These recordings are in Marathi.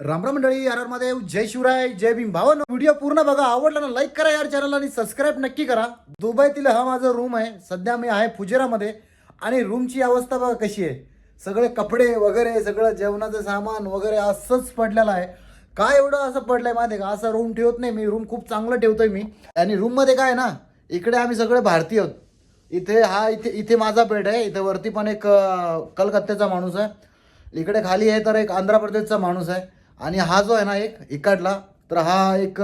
रामराम मंडळी आरमध्ये जय शिवराय जय भीम भावानो व्हिडिओ पूर्ण बघा आवडला ना लाईक करा यार चॅनलला आणि सबस्क्राईब नक्की करा. दुबईतील हा माझा रूम आहे. सध्या मी आहे फुजेरामध्ये. आणि रूमची अवस्था बघा कशी आहे. सगळे कपडे वगैरे सगळं जेवणाचं सामान वगैरे असंच पडलेलं आहे. काय एवढं असं पडलंय माहिती का? असं रूम ठेवत नाही मी. रूम खूप चांगलं ठेवतोय मी. आणि रूममध्ये काय आहे ना इकडे आम्ही सगळे भारतीय आहोत. इथे हा इथे इथे माझा बेड आहे. इथे वरती पण एक कलकत्त्याचा माणूस आहे. इकडे खाली आहे तर एक आंध्र प्रदेशचा माणूस आहे. आणि हा जो आहे ना एक इकडला तर हा एक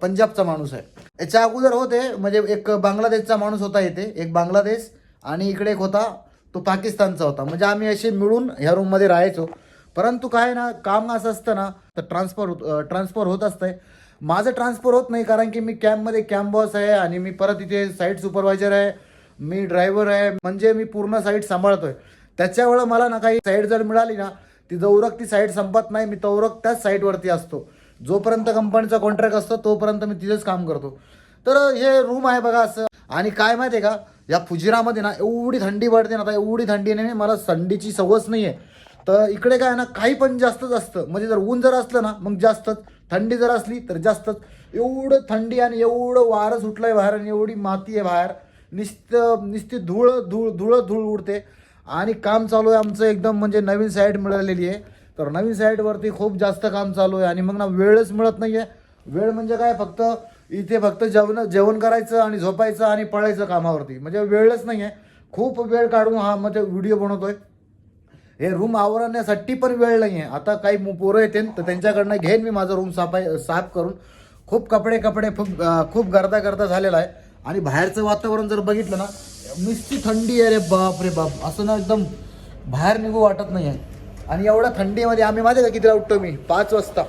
पंजाबचा माणूस आहे. याच्या अगोदर होते म्हणजे एक बांगलादेशचा माणूस होता इथे एक बांगलादेश आणि इकडे एक होता तो पाकिस्तानचा होता. म्हणजे आम्ही असे मिळून ह्या रूममध्ये राहायचो. परंतु काय ना काम असं असतं ना तर ट्रान्सफर होत ट्रान्सफर होत असतंय. माझं ट्रान्सफर होत नाही कारण की मी कॅम्पमध्ये कॅम्प बॉस आहे आणि मी परत इथे साईट सुपरवायझर आहे मी ड्रायव्हर आहे म्हणजे मी पूर्ण साईट सांभाळतोय. त्याच्यामुळं मला ना काही साईट जर मिळाली ना ती जवरक ती साईट संपत नाही मी तवरक त्याच साईटवरती असतो. जोपर्यंत कंपनीचा कॉन्ट्रॅक्ट असतो तोपर्यंत मी तिथेच काम करतो. तर हे रूम आहे बघा असं. आणि काय माहिती आहे का या फुजिरामध्ये ना एवढी थंडी पडते ना आता एवढी थंडी नाही मला थंडीची सवच नाही आहे तर इकडे काय आहे ना काही पण जास्तच असतं. म्हणजे जर ऊन जर असलं ना मग जास्तच. थंडी जर असली तर जास्तच. एवढं थंडी आणि एवढं वारं सुटलं आहे बाहेर आणि एवढी माती आहे बाहेर. नुसतं नुसती धूळ धूळ धूळ धूळ उडते. आणि काम चालू आहे आमचं एकदम म्हणजे नवीन साईट मिळालेली आहे. तर नवीन साईटवरती खूप जास्त काम चालू आहे आणि मग ना वेळच मिळत नाही आहे वेळ म्हणजे काय? फक्त इथे फक्त जेवण जेवण करायचं आणि झोपायचं आणि पळायचं कामावरती. म्हणजे वेळच नाही आहे खूप वेळ काढून हा म्हणजे व्हिडिओ बनवतो आहे हे रूम आवरण्यासाठी पण वेळ नाही आहे आता काही पोरं येते तर त्यांच्याकडनं घेईन मी माझा रूम साफाय साफ करून. खूप कपडे कपडे खूप खूप गर्दा गर्दा झालेला आहे. आणि बाहेरचं वातावरण जर बघितलं ना नुसती थंडी आहे रे बाप रे बाप. असं ना एकदम बाहेर निघू वाटत नाही आहे आणि एवढ्या थंडीमध्ये आम्ही माझ्या का कितीला उठतो मी? पाच वाजता.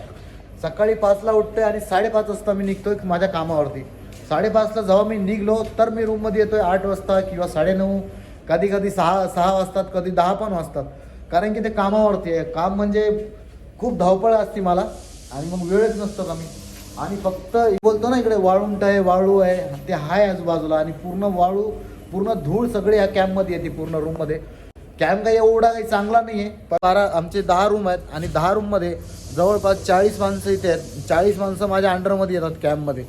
सकाळी पाचला उठतोय आणि साडेपाच वाजता मी निघतोय माझ्या कामावरती. साडेपाचला जेव्हा मी निघलो तर मी रूममध्ये येतोय आठ वाजता किंवा साडेनऊ कधी कधी सहा सहा वाजतात कधी दहा पण वाजतात. कारण की ते कामावरती आहे. काम म्हणजे खूप धावपळ असते मला आणि मग वेळच नसतो कमी. आणि फक्त बोलतो ना इकडे वाळुंट आहे वाळू आहे. ते आहे आजूबाजूला आणि पूर्ण वाळू पूर्ण धूळ सगळे ह्या कॅम्पमध्ये येते पूर्ण रूममध्ये कॅम्प काही एवढा काही चांगला नाही आहे बारा आमचे दहा रूम आहेत आणि दहा रूममध्ये जवळपास चाळीस माणसं इथे आहेत. चाळीस माणसं माझ्या अंडरमध्ये येतात कॅम्पमध्ये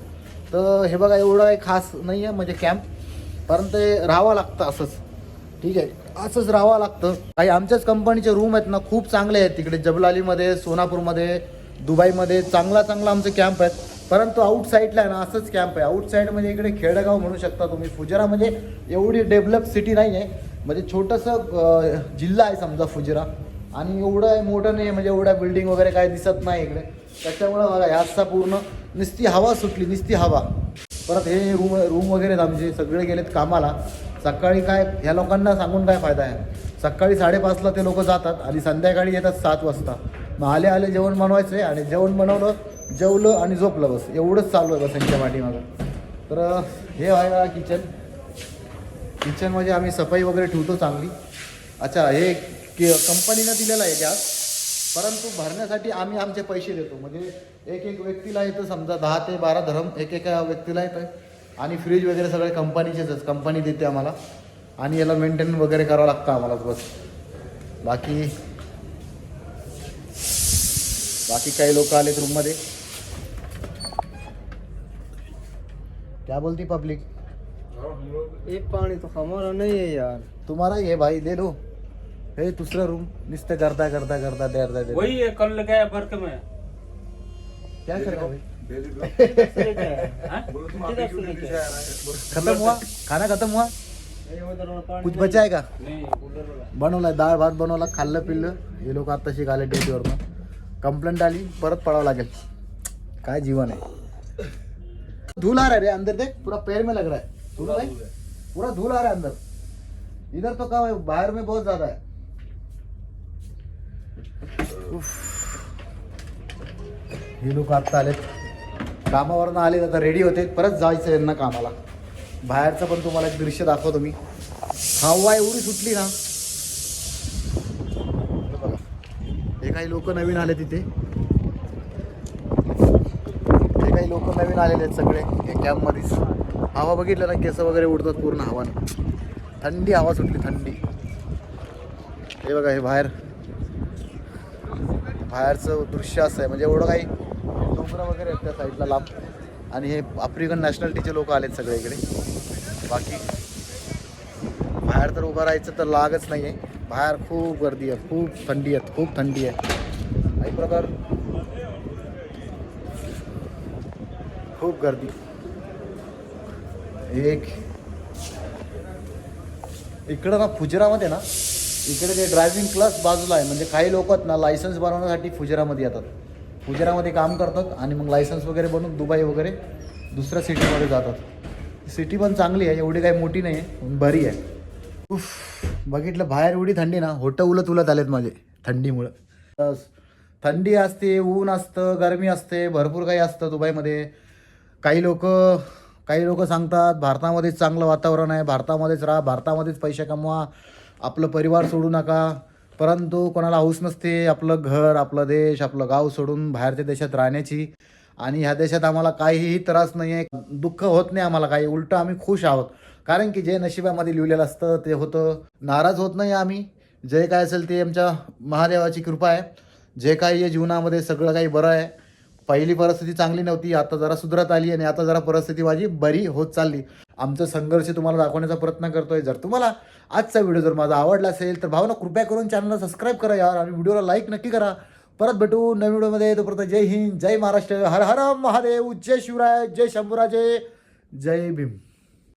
तर हे बघा एवढं काही खास नाही आहे म्हणजे कॅम्प परंतु ते राहावं लागतं असंच. ठीक आहे? असंच राहावं लागतं. काही आमच्याच कंपनीचे रूम आहेत ना खूप चांगले आहेत. तिकडे जबलालीमध्ये सोनापूरमध्ये दुबईमध्ये चांगला चांगला आमचे कॅम्प आहेत. परंतु आउट साईडला आहे ना असंच कॅम्प आहे. आउट म्हणजे इकडे खेडेगाव म्हणू शकता तुम्ही. फुजरा म्हणजे एवढी डेव्हलप सिटी नाही आहे म्हणजे छोटंसं जिल्हा आहे समजा फुजरा. आणि एवढं मोठं नाही आहे म्हणजे एवढ्या बिल्डिंग वगैरे काही दिसत नाही इकडे. त्याच्यामुळं बघा ह्याचा पूर्ण नुसती हवा सुटली नुसती हवा. परत हे रूम रूम वगैरे आमचे सगळे गेलेत कामाला. सकाळी काय ह्या लोकांना सांगून काय फायदा आहे? सकाळी साडेपाचला ते लोक जातात आणि संध्याकाळी येतात सात वाजता. मग आले आले जेवण बनवायचं आहे आणि जेवण बनवलं जेवलं आणि झोपलं बस. एवढंच चालू आहे बस त्यांच्या पाठीमागं. तर हे आहे किचन किचनमध्ये आम्ही सफाई वगैरे ठेवतो चांगली. अच्छा हे कि कंपनीनं दिलेलं आहे गॅस. परंतु भरण्यासाठी आम्ही आमचे पैसे देतो. म्हणजे एक एक व्यक्तीला येतं समजा दहा ते बारा धरम एक एका व्यक्तीला येतं आणि फ्रीज वगैरे सगळे कंपनीचेच कंपनी देते आम्हाला. आणि याला मेंटेन वगैरे करावं लागतं आम्हाला बस. बाकी बाकी काही लोक आलेत रूममध्ये क्या बोलती पब्लिक? ये पानी तो हमारा नहीं है यार। तुम्हारा ये भाई ले लो। हे दुसरा रूम नुसतं करता करता करता देर देर वही है कल गया बर्क में। क्या कर रहे हो भाई? खत्म हुआ? खाना खत्म हुआ? कुछ बचा है का नहीं। कूलर वाला। बनवलाय डाळ भात बनवला खाल्लं पिल्लं। हे लोक आत्ताशी आले ड्युटीवरनं कंप्लेंट आली परत पडावं लागेल. काय जीवन आहे? धूल आ रहा है रे अंदर देख पूरा पैर में लग रहा है। सुनो भाई पूरा धूल आ रहा है अंदर। इधर तो कम है बाहर में बहुत ज्यादा है. हे लोक आत्ता आलेत कामावरनं आले आता रेडी होते परत जायचं यांना कामाला. बाहेरचं पण तुम्हाला एक दृश्य दाखवतो मी. हवा एवढी सुटली ना. हे काही लोक नवीन आले तिथे. काही लोक नवीन आलेले आहेत सगळे. हे कॅम्पमध्येच हवा बघितलं ना केस वगैरे उडतात पूर्ण हवानं. थंडी हवा सुटली थंडी. हे बघा हे बाहेर. बाहेरचं दृश्य असं आहे. म्हणजे एवढं काही डोंगर वगैरे आहेत त्या साईडला लांब. आणि हे आफ्रिकन नॅशनॅलिटीचे लोक आलेत सगळे इकडे. बाकी बाहेर तर उभं राहायचं तर लागच नाही आहे बाहेर खूप गर्दी आहे खूप थंडी आहे खूप थंडी आहे. एक प्रकार खूप गर्दी। एक इकडं ना फुजरामध्ये ना इकडे ते ड्रायव्हिंग क्लास बाजूला आहे. म्हणजे काही लोक आहेत ना लायसन्स बनवण्यासाठी फुजरामध्ये येतात. फुजरामध्ये काम करतात आणि मग लायसन्स वगैरे बनवून दुबई वगैरे दुसऱ्या सिटीमध्ये जातात. सिटी पण चांगली आहे एवढी काही मोठी नाही आहे बरी आहे. उफ बघितलं बाहेर एवढी थंडी ना होटं उलत उलत आलेत माझे थंडीमुळं. थंडी असते ऊन असतं गरमी असते भरपूर काही असतं दुबईमध्ये. काही लोक काही लोक सांगतात भारतामध्येच चांगलं वातावरण आहे भारतामध्येच राहा भारतामध्येच पैसे कमवा आपलं परिवार सोडू नका. परंतु कोणाला हौस नसते आपलं घर आपलं देश आपलं गाव सोडून बाहेरच्या देशात राहण्याची. आणि ह्या देशात आम्हाला काहीही त्रास नाही आहे दुःख होत नाही आम्हाला काही उलटं आम्ही खुश आहोत. कारण की जे नशिबामध्ये लिहिलेलं असतं ते होतं. नाराज होत नाही आम्ही. जे काय असेल ते आमच्या महादेवाची कृपा आहे. जे काही आहे जीवनामध्ये सगळं काही बरं आहे. पहिली परिस्थिती चांगली नव्हती आता जरा सुधरत आली आणि आता जरा परिस्थिती माझी बरी होत चालली. आमचं संघर्ष तुम्हाला दाखवण्याचा प्रयत्न करतोय. जर तुम्हाला आजचा व्हिडिओ जर माझा आवडला असेल तर भावना कृपया करून चॅनलला सबस्क्राईब करा यार आणि व्हिडिओला लाईक नक्की करा. परत भेटू नवीन व्हिडिओमध्ये तोपर्यंत जय हिंद जय महाराष्ट्र. हर हर महादेव जय शिवराय जय शंभूराजे जय भीम.